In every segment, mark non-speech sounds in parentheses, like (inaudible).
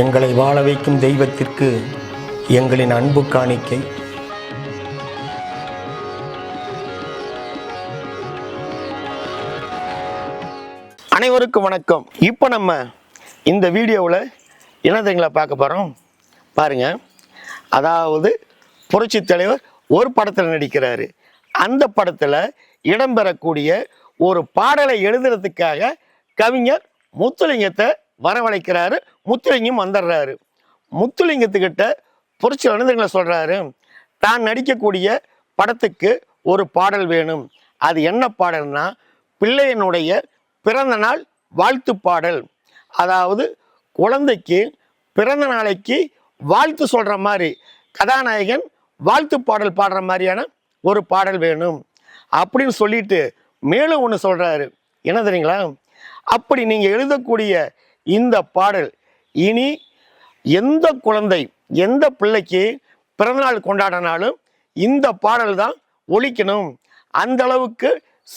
எங்களை வாழ வைக்கும் தெய்வத்திற்கு எங்களின் அன்பு காணிக்கை. அனைவருக்கும் வணக்கம். இப்போ நம்ம இந்த வீடியோவில் என்னதுங்களை பார்க்க போகிறோம் பாருங்க. அதாவது புரட்சி தலைவர் ஒரு படத்தில் நடிக்கிறாரு. அந்த படத்தில் இடம்பெறக்கூடிய ஒரு பாடலை எழுதுறதுக்காக கவிஞர் முத்துலிங்கத்தை வரவழைக்கிறாரு. முத்துலிங்கம் வந்துடுறாரு. முத்துலிங்கத்துக்கிட்ட புரட்சி அனுதங்களை சொல்கிறாரு தான் நடிக்கக்கூடிய படத்துக்கு ஒரு பாடல் வேணும். அது என்ன பாடல்னா பிள்ளையனுடைய பிறந்த நாள் வாழ்த்து பாடல். அதாவது குழந்தைக்கு பிறந்த நாளைக்கு வாழ்த்து சொல்கிற மாதிரி கதாநாயகன் வாழ்த்து பாடல் பாடுற மாதிரியான ஒரு பாடல் வேணும். அப்படின்னு சொல்லிட்டு மேலும் ஒன்று சொல்கிறாரு என்ன தெரியுங்களா? அப்படி நீங்கள் எழுதக்கூடிய இந்த பாடல் இனி எந்த குழந்தை எந்த பிள்ளைக்கு பிறந்தநாள் கொண்டாடினாலும் இந்த பாடல் தான் ஒழிக்கணும் அந்த அளவுக்கு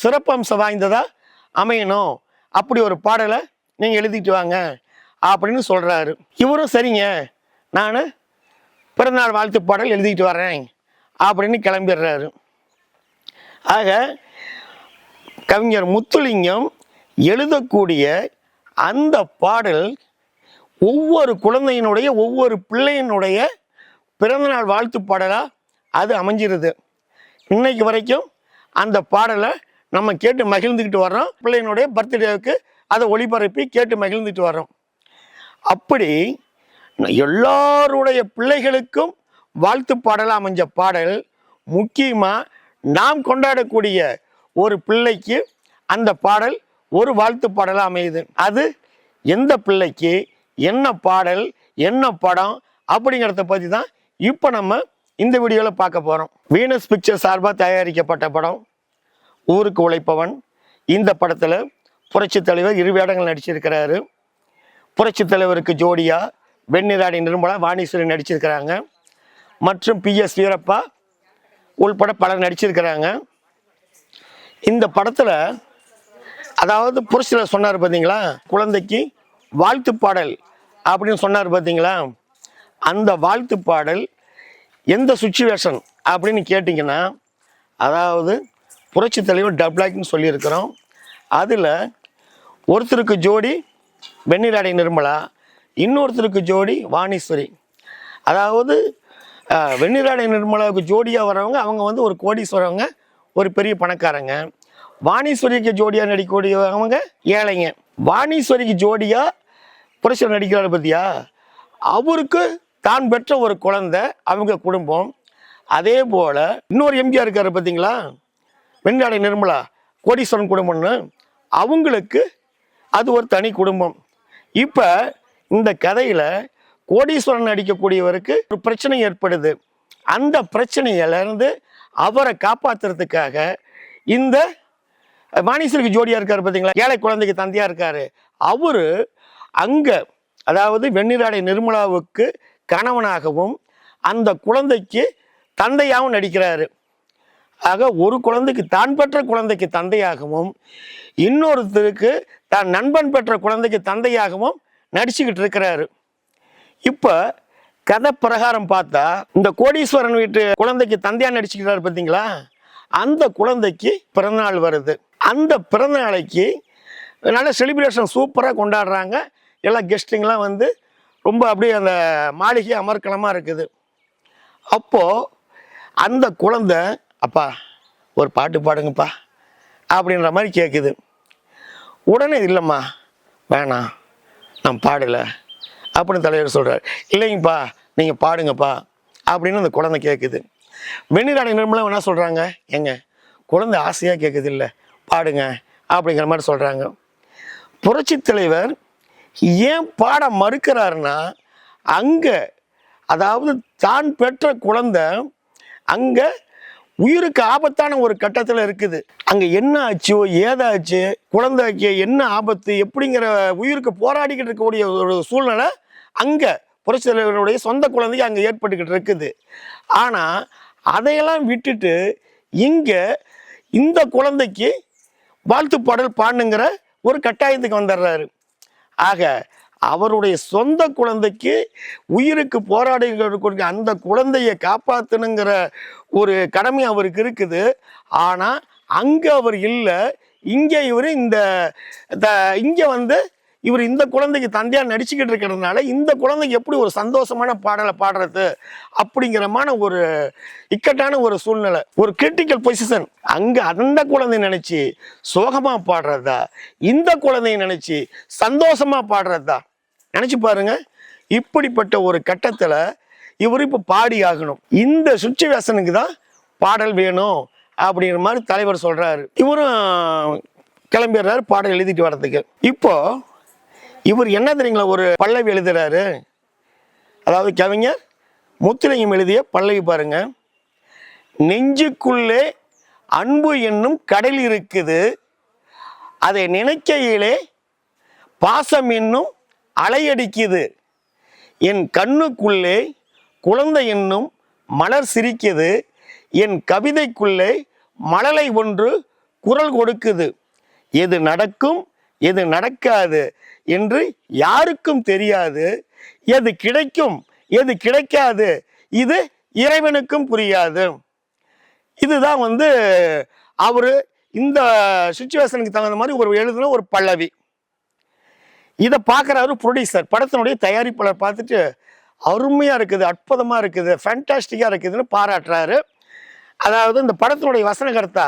சிறப்பம்சம் வாய்ந்ததாக அமையணும். அப்படி ஒரு பாடலை நீங்கள் எழுதிட்டு வாங்க அப்படின்னு சொல்கிறாரு இவரும் சரிங்க. நான் பிறந்தநாள் வாழ்த்து பாடல் எழுதிட்டு வரேன் அப்படின்னு கிளம்பிடுறாரு. ஆக கவிஞர் முத்துலிங்கம் எழுதக்கூடிய அந்த பாடல் ஒவ்வொரு குழந்தையினுடைய ஒவ்வொரு பிள்ளையினுடைய பிறந்தநாள் வாழ்த்து பாடலாக அது அமைஞ்சிருது. இன்னைக்கு வரைக்கும் அந்த பாடலை நம்ம கேட்டு மகிழ்ந்துக்கிட்டு வர்றோம். பிள்ளையினுடைய பர்த்டேவுக்கு அதை ஒளிபரப்பி கேட்டு மகிழ்ந்துட்டு வர்றோம். அப்படி எல்லாருடைய பிள்ளைகளுக்கும் வாழ்த்து பாடலாக அமைஞ்ச பாடல் முக்கியமாக நாம் கொண்டாடக்கூடிய ஒரு பிள்ளைக்கு அந்த பாடல் ஒரு வாழ்த்து பாடலாக அமையுது. அது எந்த பிள்ளைக்கு என்ன பாடல் என்ன படம் அப்படிங்கிறத பற்றி தான் இப்போ நம்ம இந்த வீடியோவில் பார்க்க போகிறோம் வீனஸ் பிக்சர் சார்பாக தயாரிக்கப்பட்ட படம் ஊருக்கு உழைப்பவன். இந்த படத்தில் புரட்சித் தலைவர் இரு வேடங்கள் நடிச்சிருக்கிறாரு. புரட்சித் தலைவருக்கு ஜோடியா வெண்ணிராணி நிர்மலா வாணீஸ்வரி நடிச்சிருக்கிறாங்க. மற்றும் பி எஸ் வீரப்பா உள்பட பலர் நடிச்சிருக்கிறாங்க. இந்த படத்தில் அதாவது புரட்சியில் சொன்னார் பார்த்தீங்களா குழந்தைக்கு வாழ்த்து பாடல் அப்படின்னு சொன்னார் பார்த்தீங்களா அந்த வாழ்த்து பாடல் எந்த சுச்சுவேஷன் அப்படின்னு கேட்டிங்கன்னா அதாவது புரட்சி தலைவர் டப்ளாக்னு சொல்லியிருக்கிறோம். அதில் ஒருத்தருக்கு ஜோடி வெண்ணிலாடை நிர்மலா இன்னொருத்தருக்கு ஜோடி வாணீஸ்வரி அதாவது வெண்ணிலாடை நிர்மலாவுக்கு ஜோடியாக வரவங்க அவங்க வந்து ஒரு கோடீஸ்வரவங்க ஒரு பெரிய பணக்காரங்க. வாணீஸ்வரிக்கு ஜோடியாக நடிக்கக்கூடியவங்க ஏழைங்க. வாணீஸ்வரிக்கு ஜோடியாக புரட்சியில் நடிக்கிறாரு பத்தியா? அவருக்கு தான் பெற்ற ஒரு குழந்தை அவங்க குடும்பம். அதே போல் இன்னொரு எம்ஜிஆர் இருக்காரு பார்த்தீங்களா வெண்ணாடை நிர்மலா கோடீஸ்வரன் குடும்பம்னு. அவங்களுக்கு அது ஒரு தனி குடும்பம். இப்போ இந்த கதையில் கோடீஸ்வரன் நடிக்கக்கூடியவருக்கு ஒரு பிரச்சனை ஏற்படுது. அந்த பிரச்சனையிலேருந்து அவரை காப்பாற்றுறதுக்காக இந்த வாணிஸ்வரிக்கு ஜோடியாக இருக்கார் பார்த்தீங்களா ஏழை குழந்தைக்கு தந்தையாக இருக்கார். அவர் அங்கே அதாவது வெண்ணிராடை நிர்மலாவுக்கு கணவனாகவும் அந்த குழந்தைக்கு தந்தையாகவும் நடிக்கிறாரு. ஆக ஒரு குழந்தைக்கு தான் பெற்ற குழந்தைக்கு தந்தையாகவும் இன்னொருத்தருக்கு தான் நண்பன் பெற்ற குழந்தைக்கு தந்தையாகவும் நடிச்சுக்கிட்டு இருக்கிறாரு. இப்போ கதை பிரகாரம் பார்த்தா இந்த கோடீஸ்வரன் வீட்டு குழந்தைக்கு தந்தையாக நடிச்சுக்கிறாரு பார்த்தீங்களா? அந்த குழந்தைக்கு பிறந்தநாள் வருது. அந்த பிறந்தநாளைக்கு நல்ல செலிப்ரேஷன் சூப்பராக கொண்டாடுறாங்க. எல்லா கெஸ்ட்டுங்கெலாம் வந்து ரொம்ப அப்படியே அந்த மாளிகை அமர்க்கலமாக இருக்குது. அப்போது அந்த குழந்தை அப்பா ஒரு பாட்டு பாடுங்கப்பா அப்படின்ற மாதிரி கேட்குது உடனே இல்லைம்மா வேணாம் நான் பாடலை அப்படின்னு தலைவர் சொல்கிறார் இல்லைங்கப்பா நீங்கள் பாடுங்கப்பா அப்படின்னு அந்த குழந்தை கேட்குது வெண்ணிலாடை நிர்மலா என்ன சொல்கிறாங்க ஏங்க குழந்தை ஆசையாக கேட்குது இல்லை பாடுங்க அப்படிங்கிற மாதிரி சொல்கிறாங்க புரட்சித் தலைவர் ஏன் பாட மறுக்கிறாருன்னா அங்கே அதாவது தான் பெற்ற குழந்தை அங்கே உயிருக்கு ஆபத்தான ஒரு கட்டத்தில் இருக்குது. அங்கே என்ன ஆச்சோ ஏதாச்சு குழந்தைக்கு என்ன ஆபத்து எப்படிங்கிற உயிருக்கு போராடிக்கிட்டு இருக்கக்கூடிய ஒரு சூழ்நிலை அங்கே புரட்சி தலைவருடைய சொந்த குழந்தைக்கு அங்கே ஏற்பட்டுக்கிட்டு இருக்குது. ஆனால் அதையெல்லாம் விட்டுட்டு இங்கே இந்த குழந்தைக்கு வாழ்த்து பாடல் பாடணுங்கிற ஒரு கட்டாயத்துக்கு வந்துடுறாரு ஆக அவருடைய சொந்த குழந்தைக்கு உயிருக்கு போராடி கொடுக்க அந்த குழந்தையை காப்பாற்றணுங்கிற ஒரு கடமை அவருக்கு இருக்குது. ஆனால் அங்கே அவர் இல்லை. இங்கே இவர் இந்த த- இங்கே வந்து இவர் இந்த குழந்தைக்கு தந்தையாக நடிச்சுக்கிட்டு இருக்கிறதுனால இந்த குழந்தைக்கு எப்படி ஒரு சந்தோஷமான பாடலை பாடுறது அப்படிங்கிறமான ஒரு இக்கட்டான ஒரு சூழ்நிலை. ஒரு கிரிட்டிக்கல் பொசிஷன் அங்கே அந்த குழந்தை நினச்சி சோகமாக பாடுறதா? இந்த குழந்தைய நினச்சி சந்தோஷமா பாடுறதா? நினச்சி பாருங்க. இப்படிப்பட்ட ஒரு கட்டத்தில் இவர் இப்போ பாடி ஆகணும். இந்த சுச்சுவேஷனுக்கு தான் பாடல் வேணும் அப்படிங்கிற மாதிரி தலைவர் சொல்கிறாரு இவரும் கிளம்பிடுறாரு பாடல் எழுதிட்டு வர்றதுக்கு. இப்போது இவர் என்ன தெரியுங்களா ஒரு பல்லவி எழுதுறாரு? அதாவது கவிஞர் முத்துலிங்கம் எழுதிய பல்லவி பாருங்க. நெஞ்சுக்குள்ளே அன்பு என்னும் கடல் இருக்குது. அதை நினைக்கையிலே பாசம் என்னும் அலையடிக்குது என் கண்ணுக்குள்ளே குழந்தை என்னும் மலர் சிரிக்குது. என் கவிதைக்குள்ளே மழலை ஒன்று குரல் கொடுக்குது. எது நடக்கும் எது நடக்காது. என்று யாருக்கும் தெரியாது. எது கிடைக்கும் எது கிடைக்காது இது இறைவனுக்கும் புரியாது. இதுதான் வந்து அவரு இந்த சுச்சுவேஷனுக்கு தகுந்த மாதிரி ஒரு எழுதின ஒரு பல்லவி. இதை பார்க்குறாரு ப்ரொடியூசர் படத்தினுடைய தயாரிப்பாளர் பார்த்துட்டு அருமையாக இருக்குது அற்புதமாக இருக்குது ஃபேண்டாஸ்டிக்காக இருக்குதுன்னு பாராட்டுறாரு. அதாவது இந்த படத்தினுடைய வசனகர்த்தா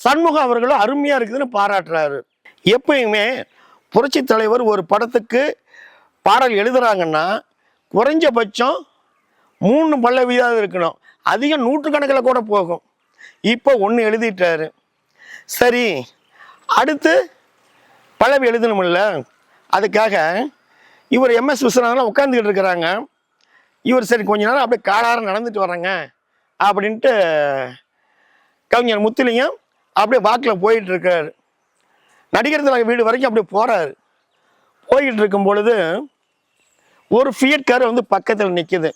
சண்முகம் அவர்களும் அருமையாக இருக்குதுன்னு பாராட்டுறாரு. எப்பயுமே புரட்சி தலைவர் ஒரு படத்துக்கு பாடல் எழுதுகிறாங்கன்னா குறைஞ்சபட்சம் மூணு பல்லவியாக இருக்கணும். அதிகம் நூற்றுக்கணக்கில் கூட போகும். இப்போ ஒன்று எழுதிட்டாரு. சரி அடுத்து பல்லவி எழுதணுமில்ல அதுக்காக இவர் எம்எஸ் விஸ்வநாதன் உட்காந்துக்கிட்டு இருக்கிறாங்க. இவர் சரி கொஞ்ச நேரம் அப்படியே காலாரம் நடந்துட்டு வர்றாங்க அப்படின்ட்டு கவிஞர் முத்துலிங்கம் அப்படியே வாக்கில் போயிட்டு இருக்காரு. நடிகர் திலக வீடு வரைக்கும் அப்படி போகிறாரு போய்கிட்டு இருக்கும் பொழுது ஒரு ஃபியட் கார் வந்து பக்கத்தில் நிற்குது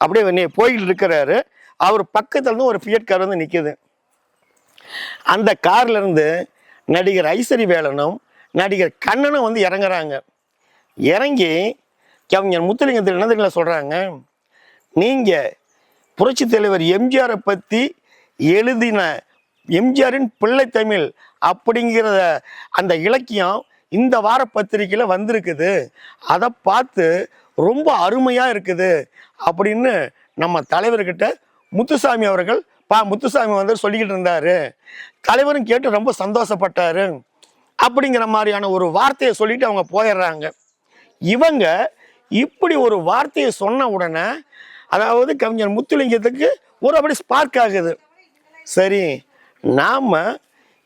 அப்படியே நீ- போய்கிட்டு இருக்கிறாரு. அவர் பக்கத்தில் இருந்து ஒரு ஃபியட் கார் வந்து நிற்குது அந்த கார்லேருந்து நடிகர் ஐஸ்வரி வேலனும் நடிகர் கண்ணனும் வந்து இறங்குறாங்க. இறங்கி கவிஞர் முத்துலிங்கத்தில் என்ன சொல்கிறாங்க நீங்கள் புரட்சி தலைவர் எம்ஜிஆரை பற்றி எழுதின எம்ஜிஆரின் பிள்ளை தமிழ் அப்படிங்கிற அந்த இலக்கியம் இந்த வார பத்திரிக்கையில் வந்திருக்குது. அதை பார்த்து ரொம்ப அருமையாக இருக்குது அப்படின்னு நம்ம தலைவர்கிட்ட முத்துசாமி அவர்கள் பா முத்துசாமி வந்து சொல்லிக்கிட்டு இருந்தாரு. தலைவரும் கேட்டு ரொம்ப சந்தோஷப்பட்டாரு அப்படிங்கிற மாதிரியான ஒரு வார்த்தையை சொல்லிட்டு அவங்க போயிடுறாங்க. இவங்க இப்படி ஒரு வார்த்தையை சொன்ன உடனே அதாவது கவிஞர் முத்துலிங்கத்துக்கு ஒரு அப்படி ஸ்பார்க் ஆகுது. சரி நாம்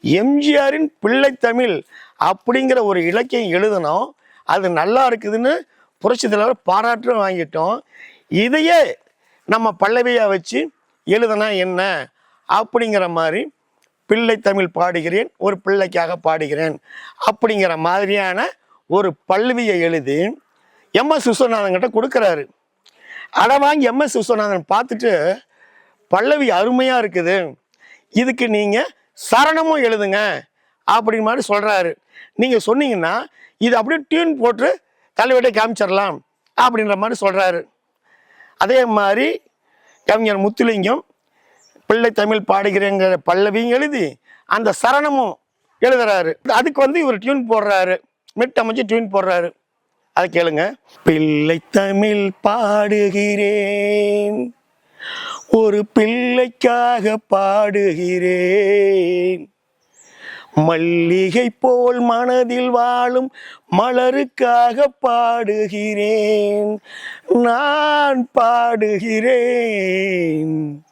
எம்ஜிஆரின் பிள்ளை தமிழ் அப்படிங்கிற ஒரு இலக்கியம் எழுதணும். அது நல்லா இருக்குதுன்னு புரட்சி தலைவர் பாராட்டும் வாங்கிட்டோம். இதையே நம்ம பல்லவியாக வச்சு எழுதுனா என்ன? அப்படிங்கிற மாதிரி பிள்ளை தமிழ் பாடுகிறேன் ஒரு பிள்ளைக்காக பாடுகிறேன் அப்படிங்கிற மாதிரியான ஒரு பல்லவியை எழுதி எம்எஸ் விஸ்வநாதன் கிட்ட கொடுக்குறாரு. அதை வாங்கி எம்எஸ் விஸ்வநாதன் பார்த்துட்டு பல்லவி அருமையாக இருக்குது. இதுக்கு நீங்கள் சரணமும் எழுதுங்க அப்படிங்கிற மாதிரி சொல்கிறாரு நீங்கள் சொன்னீங்கன்னா இது அப்படியே டியூன் போட்டு தலைவட்டை காமிச்சிடலாம் அப்படின்ற மாதிரி சொல்கிறாரு அதே மாதிரி கவிஞர் முத்துலிங்கம் பிள்ளை தமிழ் பாடுகிறேங்கிற பல்லவியும் எழுதி அந்த சரணமும் எழுதுறாரு. அதுக்கு வந்து இவர் டியூன் போடுறாரு. மிட் அமைச்சு டியூன் போடுறாரு. அதை கேளுங்க. பிள்ளை தமிழ் பாடுகிறேன். ஒரு பிள்ளைக்காக பாடுகிறேன். மல்லிகை போல் மனதில் வாழும் மலருக்காக பாடுகிறேன். நான் பாடுகிறேன்.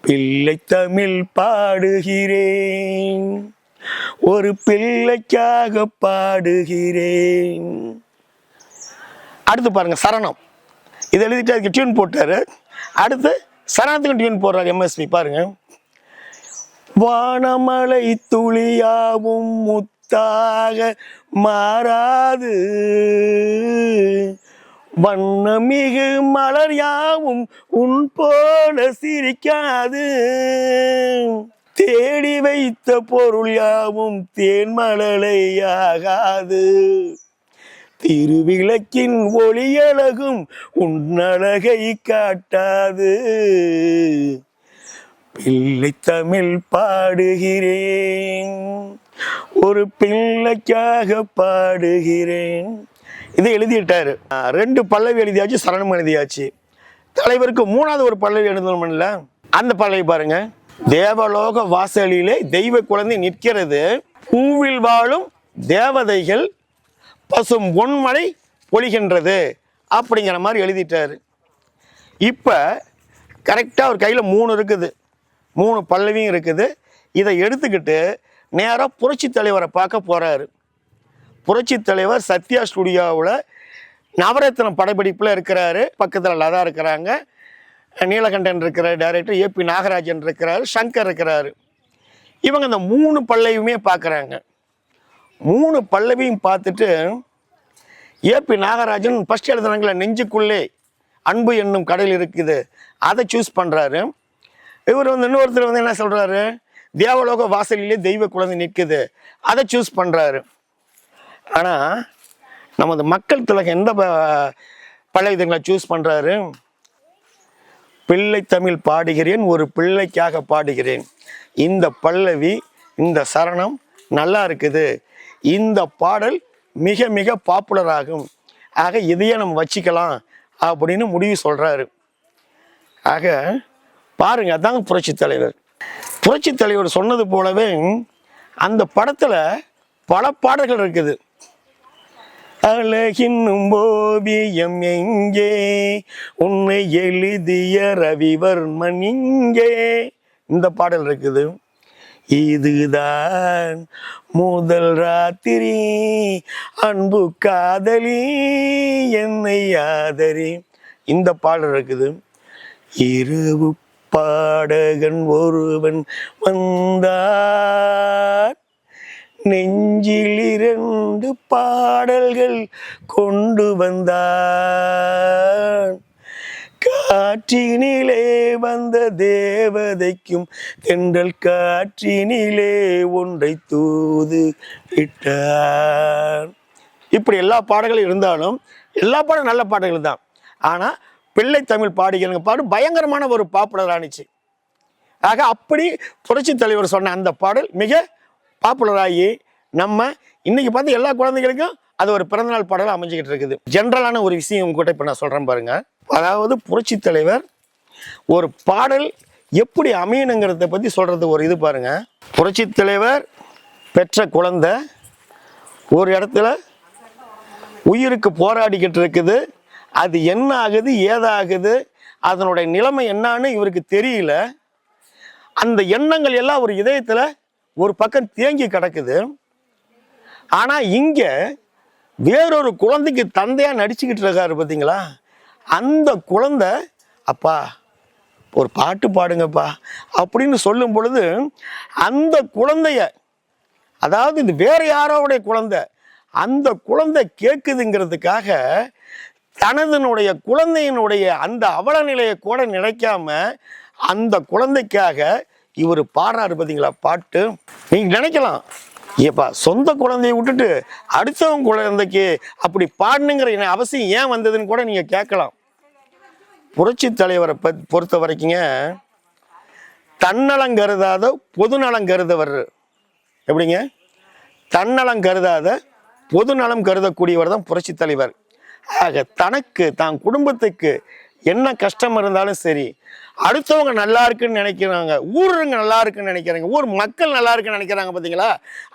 பிள்ளை தமிழ் பாடுகிறேன். ஒரு பிள்ளைக்காக பாடுகிறேன். அடுத்து பாருங்க சரணம். இது எழுதிட்டு அதுக்கு டியூன் போட்டாரு. அடுத்து சரணத்துக்கு டியூன் போடுறாரு எம்எஸ்பி பாருங்க. வானமலை துளியாவும் முத்தாக மாறாது. வண்ணமிகு மலர் யாவும் உன் போல சிரிக்காது. தேடி வைத்த பொருள் யாவும் தேன்மலலை ஆகாது. திருவிளக்கின் ஒளியழகும் உன்னழகை காட்டாது. பிள்ளை தமிழ் பாடுகிறேன் ஒரு பிள்ளைக்காக பாடுகிறேன். இதை எழுதிட்டாரு. ரெண்டு பல்லவி எழுதியாச்சு சரணம் எழுதியாச்சு. தலைவருக்கு மூணாவது ஒரு பல்லவி எழுதணும்ல அந்த பல்லவி பாருங்க. தேவலோக வாசலிலே தெய்வ குழந்தை நிற்கிறது. பூவில் வாழும் தேவதைகள் பசும் பொன்மலை பொழிகின்றது அப்படிங்கிற மாதிரி எழுதிட்டார். இப்போ கரெக்டாக அவர் கையில் மூணு இருக்குது. மூணு பல்லவியும் இருக்குது. இதை எடுத்துக்கிட்டு நேராக புரட்சி தலைவரை பார்க்க போகிறாரு புரட்சி தலைவர் சத்யா ஸ்டுடியோவில் நவரத்னம் படப்பிடிப்பில் இருக்கிறாரு. பக்கத்தில் லதா இருக்கிறாங்க. நீலகண்டன் இருக்கிறார் டைரக்டர் ஏபி நாகராஜன் இருக்கிறாரு சங்கர் இருக்கிறாரு. இவங்க இந்த மூணு பல்லவியுமே பார்க்குறாங்க. மூணு பல்லவியும் பார்த்துட்டு ஏபி நாகராஜன் ஃபஸ்ட் எழுதுனாங்கள நெஞ்சுக்குள்ளே அன்பு என்னும் கடல் இருக்குது. அதை சூஸ் பண்ணுறாரு இவர் வந்து இன்னொருத்தர் வந்து என்ன சொல்கிறாரு தேவலோக வாசலிலே தெய்வ குழந்தை நிற்குது. அதை சூஸ் பண்ணுறாரு ஆனால் நமது மக்கள் திலகம் எந்த ப- பல்லவிதங்களை சூஸ் பண்ணுறாரு பிள்ளை தமிழ் பாடுகிறேன் ஒரு பிள்ளைக்காக பாடுகிறேன். இந்த பல்லவி இந்த சரணம் நல்லா இருக்குது. இந்த பாடல் மிக மிக பாப்புலர் ஆகும். ஆக இதையே நம்ம வச்சுக்கலாம் அப்படின்னு முடிவு சொல்கிறாரு ஆக பாருங்க அதாங்க புரட்சி தலைவர். புரட்சி தலைவர் சொன்னது போலவே அந்த படத்தில் பல பாடல்கள் இருக்குது. அழகின்னும் ஓவியம் எங்கே? உன்னை எழுதிய ரவிவர்மன் இங்கே. இந்த பாடல் இருக்குது. இதுதான் முதல் ராத்திரி. அன்பு காதலி என்னை ஆதரி. இந்த பாடல் இருக்குது. இரவு பாடகன் ஒருவன் வந்தார். நெஞ்சில் இரண்டு பாடல்கள் கொண்டு வந்தான் காற்றினிலே வந்த தேவதைக்கும் தென்றல் காற்றினிலே ஒன்றை தூது விட்டார் இப்படி எல்லா பாடல்களும் இருந்தாலும் எல்லா பாடலும் நல்ல பாடல்கள் தான். ஆனால் பிள்ளை தமிழ் பாடுகிறவங்க பாடு பயங்கரமான ஒரு பாப்புலர் ஆனிச்சு. ஆக அப்படி புரட்சி தலைவர் சொன்ன அந்த பாடல் மிக பாப்புலராகி நம்ம இன்றைக்கி பார்த்து எல்லா குழந்தைகளுக்கும் அது ஒரு பிறந்தநாள் பாடலாக அமைஞ்சிக்கிட்டு இருக்குது. ஜென்ரலான ஒரு விஷயம் உங்ககிட்ட இப்போ நான் சொல்கிறேன் பாருங்க. அதாவது புரட்சி தலைவர் ஒரு பாடல் எப்படி அமையணுங்கிறத பற்றி சொல்கிறது ஒரு இது பாருங்க. புரட்சி தலைவர் பெற்ற குழந்தை ஒரு இடத்துல உயிருக்கு போராடிக்கிட்டு இருக்குது. அது என்ன ஆகுது ஏதாகுது அதனுடைய நிலைமை என்னான்னு இவருக்கு தெரியல. அந்த எண்ணங்கள் எல்லாம் ஒரு இதயத்தில் ஒரு பக்கம் தேங்கி கிடக்குது. ஆனால் இங்கே வேறொரு குழந்தைக்கு தந்தையாக நடிச்சுக்கிட்டு இருக்காரு பார்த்தீங்களா அந்த குழந்தை அப்பா ஒரு பாட்டு பாடுங்கப்பா அப்படின்னு சொல்லும் பொழுது அந்த குழந்தைய அதாவது இது வேற யாரோடைய குழந்தை அந்த குழந்தை கேட்குதுங்கிறதுக்காக தனதனுடைய குழந்தையினுடைய அந்த அவல நிலையை கூட நினைக்காம அந்த குழந்தைக்காக இவர் பாடுறாரு பார்த்தீங்களா பாட்டு. நீங்கள் நினைக்கலாம். ஏப்பா சொந்த குழந்தையை விட்டுட்டு அடுத்தவங்க குழந்தைக்கு அப்படி பாடணுங்கிற என்ன அவசியம் ஏன் வந்ததுன்னு கூட நீங்கள் கேட்கலாம். புரட்சி தலைவரை பத் பொறுத்த வரைக்குங்க தன்னலம் கருதாத பொதுநலம் கருதவர். எப்படிங்க? தன்னலம் கருதாத பொதுநலம் கருதக்கூடியவர் தான் புரட்சி தலைவர். ஆக தனக்கு தான் குடும்பத்துக்கு என்ன கஷ்டம் இருந்தாலும் சரி அடுத்தவங்க நல்லா இருக்குன்னு நினைக்கிறாங்க ஊருங்க நல்லா இருக்குன்னு நினைக்கிறாங்க ஊர் மக்கள் நல்லா இருக்குன்னு நினைக்கிறாங்க பார்த்தீங்களா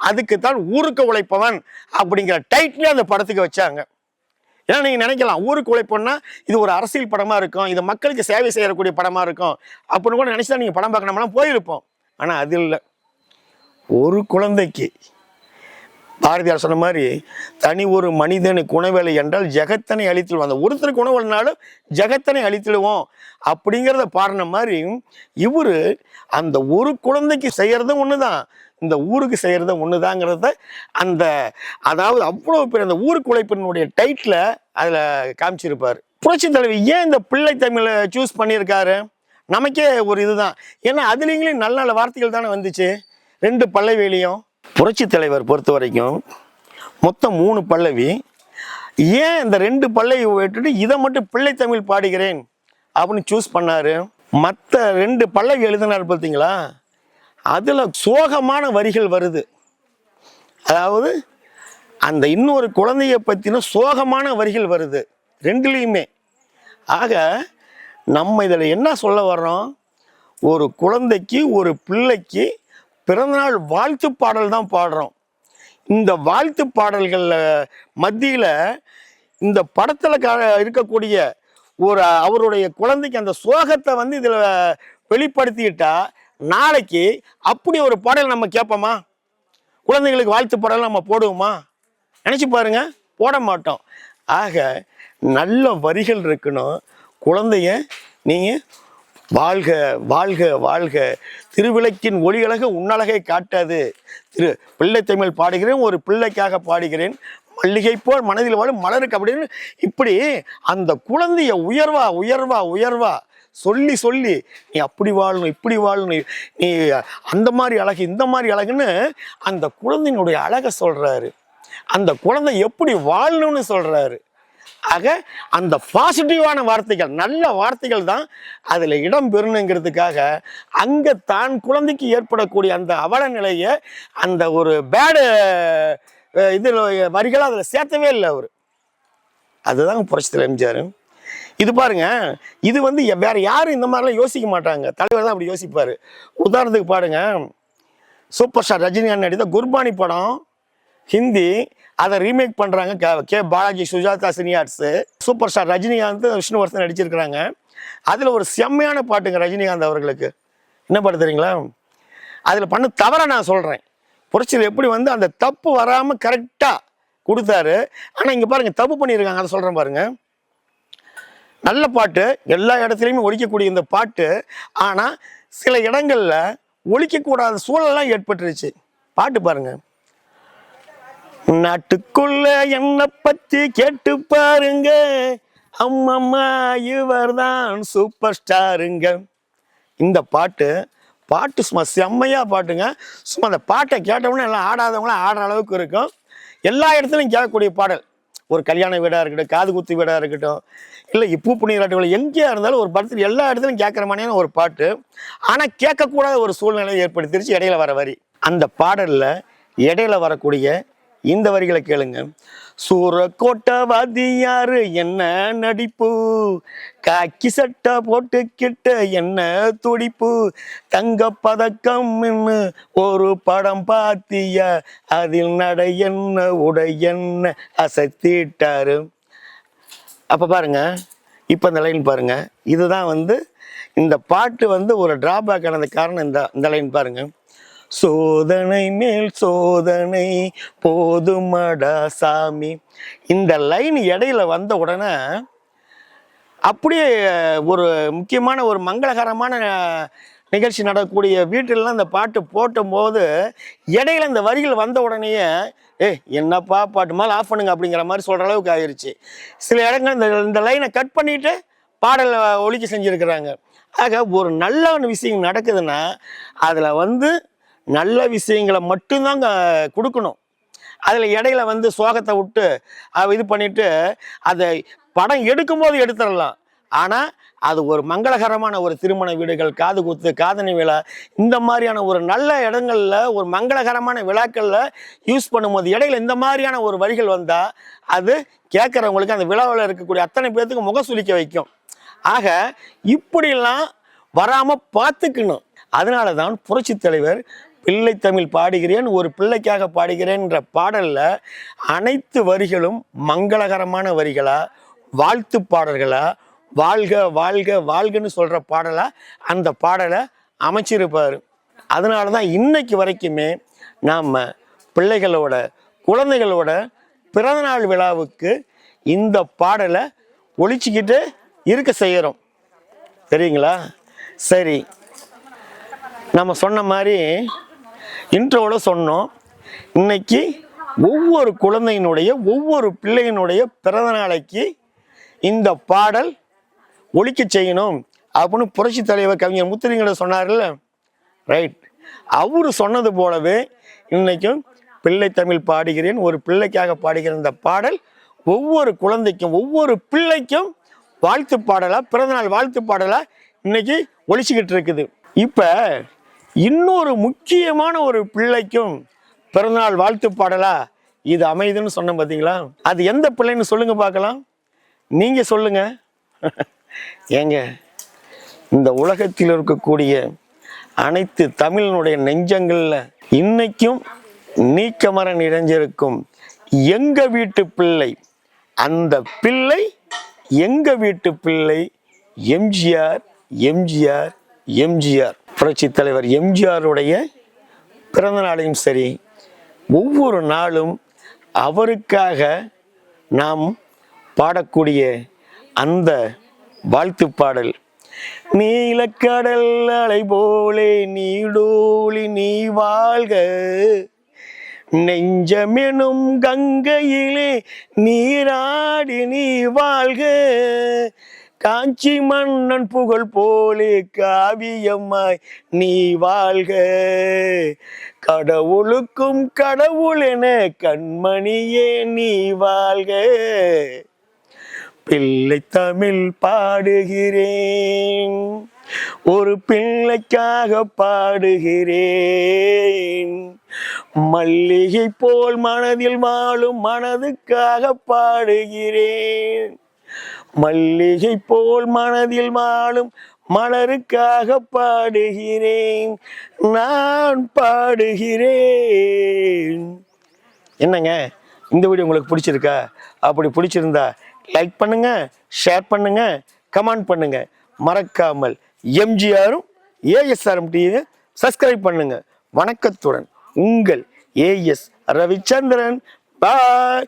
அதுக்கு தான் ஊருக்கு உழைப்பவன் அப்படிங்கிற டைட்டிலே அந்த படத்துக்கு வச்சாங்க. ஏன்னா நீங்கள் நினைக்கலாம் ஊருக்கு உழைப்போம்னா இது ஒரு அரசியல் படமாக இருக்கும் இது மக்களுக்கு சேவை செய்யக்கூடிய படமாக இருக்கும் அப்படின்னு கூட நினச்சி தான் நீங்கள் படம் பார்க்க போயிருப்போம். ஆனால் அது இல்லை. ஒரு குழந்தைக்கு பாரதியார் சொன்ன மாதிரி தனி ஒரு மனிதனுக்கு உணவேலை என்றால் ஜெகத்தனை அழித்திடுவோம் அந்த ஒருத்தருக்கு உணவுனாலும் ஜெகத்தனை அழித்திடுவோம் அப்படிங்கிறத பாடின மாதிரி இவர் அந்த ஒரு குழந்தைக்கு செய்கிறதும் ஒன்று தான் இந்த ஊருக்கு செய்கிறதும் ஒன்று தாங்கிறத அந்த அதாவது அவ்வளோ பேர் அந்த ஊருக்கு உழைப்பினுடைய டைட்டில் அதில் காமிச்சிருப்பார். புரட்சி தலைவி ஏன் இந்த பிள்ளை தமிழை சூஸ் பண்ணியிருக்காரு? நமக்கே ஒரு இதுதான். ஏன்னா அதுலேயும் நல்ல நல்ல வார்த்தைகள் தானே வந்துச்சு. ரெண்டு பல்லவிலையும் புரட்சி தலைவர் பொறுத்த வரைக்கும் மொத்தம் மூணு பல்லவி. ஏன் இந்த ரெண்டு பல்லவி விட்டுட்டு இதை மட்டும் பிள்ளை தமிழ் பாடுகிறேன் அப்படின்னு சூஸ் பண்ணாரு? மற்ற ரெண்டு பல்லவி எழுதினார் பார்த்தீங்களா? அதில் சோகமான வரிகள் வருது. அதாவது அந்த இன்னொரு குழந்தைய பற்றின சோகமான வரிகள் வருது. ரெண்டுலேயுமே. ஆக நம்ம இதில் என்ன சொல்ல வர்றோம்? ஒரு குழந்தைக்கு ஒரு பிள்ளைக்கு பிறந்தநாள் வாழ்த்து பாடல் தான் பாடுறோம். இந்த வாழ்த்து பாடல்களில் மத்தியில் இந்த படத்தில் க இருக்கக்கூடிய ஒரு அவருடைய குழந்தைக்கு அந்த சோகத்தை வந்து இதில் வெளிப்படுத்திக்கிட்டா நாளைக்கு அப்படி ஒரு பாடல் நம்ம கேட்போமா குழந்தைங்களுக்கு வாழ்த்து பாடல் நம்ம போடுவோமா? நினச்சி பாருங்க போட மாட்டோம். ஆக நல்ல வரிகள் இருக்கணும். குழந்தைய நீங்கள் வாழ்க வாழ்க வாழ்க. திருவிளக்கின் ஒளியழகு உன்னழகை காட்டாது. திரு பிள்ளை தமிழ் பாடுகிறேன் ஒரு பிள்ளைக்காக பாடுகிறேன். மல்லிகை போல் மனதில் வாழும் மலருக்கு அப்படின்னு இப்படி அந்த குழந்தைய உயர்வா உயர்வா உயர்வா சொல்லி சொல்லி நீ அப்படி வாழணும் இப்படி வாழணும் நீ அந்த மாதிரி அழகு இந்த மாதிரி அழகுன்னு அந்த குழந்தையினுடைய அழகை சொல்கிறாரு அந்த குழந்தை எப்படி வாழணும்னு சொல்கிறாரு ஆக அந்த பாசிட்டிவான வார்த்தைகள் நல்ல வார்த்தைகள் தான் அதில் இடம் பெறணுங்கிறதுக்காக அங்கே தான் குழந்தைக்கு ஏற்படக்கூடிய அந்த அவல நிலையை அந்த ஒரு பேடு இதில் வரிகளை அதில் சேர்த்தவே இல்லை அவர். அதுதான் புரட்சித்தில் எம்ஜிஆர். இது பாருங்க இது வந்து எ- வேற யாரும் இந்த மாதிரிலாம் யோசிக்க மாட்டாங்க. தலைவர் தான் அப்படி யோசிப்பார். உதாரணத்துக்கு பாருங்க சூப்பர் ஸ்டார் ரஜினிகாந்த் நடித்த குர்பானி படம் ஹிந்தி அதை ரீமேக் பண்ணுறாங்க K K Balaji Sujatha Cine Arts super star Rajinikanth Vishnuvardhan நடிச்சிருக்கிறாங்க. அதில் ஒரு செம்மையான பாட்டுங்க ரஜினிகாந்த் அவர்களுக்கு. என்ன பாட்டு தெரியுங்களா? அதில் பண்ண தவறை நான் சொல்கிறேன் புரட்சியில் எப்படி வந்து அந்த தப்பு வராமல் கரெக்டாக கொடுத்தாரு. ஆனால் இங்கே பாருங்கள் தப்பு பண்ணியிருக்காங்க. அதை சொல்கிறேன் பாருங்கள் நல்ல பாட்டு. எல்லா இடத்துலையுமே ஒழிக்கக்கூடிய இந்த பாட்டு. ஆனால் சில இடங்களில் ஒழிக்கக்கூடாத சூழல்லாம் ஏற்பட்டுருச்சு. பாட்டு பாருங்கள் நாட்டுக்குள்ள என்னை பத்தி கேட்டு பாருங்க. அம்மம்மா இவர்தான் சூப்பர் ஸ்டாருங்க இந்த பாட்டு பாட்டு சும்மா செம்மையாக பாட்டுங்க. சும்மா அந்த பாட்டை கேட்டவுடனே எல்லாம் ஆடாதவங்களும் ஆடுற அளவுக்கு இருக்கும். எல்லா இடத்துலையும் கேட்கக்கூடிய பாடல். ஒரு கல்யாண வீடாக இருக்கட்டும் காது குத்து வீடாக இருக்கட்டும் இல்லை இப்போ புண்ணியராட்டுகள் எங்கேயா இருந்தாலும் ஒரு படத்தில் எல்லா இடத்துலையும் கேட்குற மாதிரியான ஒரு பாட்டு. ஆனால் கேட்கக்கூடாத ஒரு சூழ்நிலையை ஏற்படுத்திருச்சு இடையில வர வரி. அந்த பாடலில் இடையில வரக்கூடிய இந்த வரிகளை கேளுங்க. சூரக்கோட்டை வாத்தியாரு என்ன நடிப்பு? காக்கி சட்டை போட்டுக்கிட்ட என்ன துடிப்பு? தங்க பதக்கம் ஒரு படம் பாத்திய அதில் நடை என்ன உடை என்ன? அசத்திட்டாரு. அப்போ பாருங்க. இப்போ இந்த லைன் பாருங்க. இதுதான் வந்து இந்த பாட்டு வந்து ஒரு டிராபேக் ஆனது காரணம் இந்த இந்த லைன் பாருங்கள் சோதனை மேல் சோதனை. போதுமடா சாமி. இந்த லைன் இடையில வந்த உடனே அப்படியே ஒரு முக்கியமான ஒரு மங்களகரமான நிகழ்ச்சி நடக்கக்கூடிய வீட்டிலலாம் இந்த பாட்டு போட்டும்போது இடையில இந்த வரிகள் வந்த உடனேயே ஏ என்னப்பா பாட்டு மேலே ஆஃப் பண்ணுங்க அப்படிங்கிற மாதிரி சொல்கிற அளவுக்கு ஆயிடுச்சு சில இடங்கள் இந்த இந்த லைனை கட் பண்ணிட்டு பாடலை ஒழிக்க செஞ்சுருக்கிறாங்க. ஆக ஒரு நல்ல ஒரு விஷயம் நடக்குதுன்னா அதில் வந்து நல்ல விஷயங்களை மட்டும்தாங்க கொடுக்கணும். அதில் இடையில வந்து சோகத்தை விட்டு இது பண்ணிட்டு அதை படம் எடுக்கும்போது எடுத்துடலாம். ஆனால் அது ஒரு மங்களகரமான ஒரு திருமண வீடுகள் காது குத்து காதணி விழா இந்த மாதிரியான ஒரு நல்ல இடங்களில் ஒரு மங்களகரமான விழாக்களில் யூஸ் பண்ணும்போது இடையில இந்த மாதிரியான ஒரு வழிகள் வந்தால் அது கேட்குறவங்களுக்கு அந்த விழாவில் இருக்கக்கூடிய அத்தனை பேர்த்துக்கு முகசுலிக்க வைக்கும். ஆக இப்படிலாம் வராமல் பார்த்துக்கணும் அதனால தான் புரட்சித் தலைவர் பிள்ளை தமிழ் பாடுகிறேன் ஒரு பிள்ளைக்காக பாடுகிறேன்ற பாடலில் அனைத்து வரிகளும் மங்களகரமான வரிகளாக வாழ்த்து பாடல்களாக வாழ்க வாழ்க வாழ்கன்னு சொல்கிற பாடலாக அந்த பாடலை அமைச்சிருப்பார். அதனால தான் இன்னைக்கு வரைக்குமே நாம் பிள்ளைகளோட குழந்தைகளோட பிறந்தநாள் விழாவுக்கு இந்த பாடலை ஒழிச்சிக்கிட்டு இருக்க செய்கிறோம் சரிங்களா சரி. நம்ம சொன்ன மாதிரி இன்ட்ரோவில் சொன்னோம். இன்னைக்கு ஒவ்வொரு குழந்தையினுடைய ஒவ்வொரு பிள்ளையினுடைய பிறந்த நாளைக்கு இந்த பாடல் ஒழிக்க செய்யணும் அப்படின்னு புரட்சி தலைவர் கவிஞர் முத்துலிங்கட சொன்னார்ல. ரைட் அவர் சொன்னது போலவே இன்னைக்கும் பிள்ளை தமிழ் பாடுகிறேன். ஒரு பிள்ளைக்காக பாடுகிற இந்த பாடல் ஒவ்வொரு குழந்தைக்கும் ஒவ்வொரு பிள்ளைக்கும் வாழ்த்து பாடலா பிறந்தநாள் வாழ்த்து பாடலா இன்னைக்கு ஒழிச்சுக்கிட்டு இருக்குது. இப்போ இன்னொரு முக்கியமான ஒரு பிள்ளைக்கும் பிறந்தநாள் வாழ்த்து பாடலா? இது அமையுதுன்னு சொன்னேன் பார்த்தீங்களா அது எந்த பிள்ளைன்னு சொல்லுங்க பார்க்கலாம். நீங்க சொல்லுங்க. (laughs) ஏங்க இந்த உலகத்தில் இருக்கக்கூடிய அனைத்து தமிழனுடைய நெஞ்சங்கள்ல இன்னைக்கும் நீக்கமரன் நிறைஞ்சிருக்கும் எங்க வீட்டு பிள்ளை? அந்த பிள்ளை எங்க வீட்டு பிள்ளை? எம்ஜிஆர் எம்ஜிஆர் எம்ஜிஆர். புரட்சி தலைவர் எம்ஜிஆருடைய பிறந்த நாளையும் சரி ஒவ்வொரு நாளும் அவருக்காக நாம் பாடக்கூடிய அந்த வாழ்த்து பாடல் நீலக்கடல் அலை போலே நீடோழி நீ வாழ்க நெஞ்சமெனும் கங்கையிலே நீராடி நீ வாழ்க காஞ்சி மன்னன் புகழ் போலே காவியம்மாய் நீ வாழ்க. கடவுளுக்கும் கடவுள் என கண்மணியே நீ வாழ்க. பிள்ளை தமிழ் பாடுகிறேன் ஒரு பிள்ளைக்காக பாடுகிறேன். மல்லிகை போல் மனதில் வாழும் மனதுக்காக பாடுகிறேன். மல்லிகை போல் மனதில் வாழும் மலருக்காக பாடுகிறேன். நான் பாடுகிறேன். என்னங்க? இந்த வீடியோ உங்களுக்கு பிடிச்சிருக்கா? அப்படி பிடிச்சிருந்தா லைக் பண்ணுங்க ஷேர் பண்ணுங்க கமெண்ட் பண்ணுங்க. மறக்காமல் எம்ஜிஆரும் ஏஎஸ்ஆரும் டிவியை சப்ஸ்கிரைப் பண்ணுங்க. வணக்கத்துடன் உங்கள் ஏஎஸ் ரவிச்சந்திரன் பாய்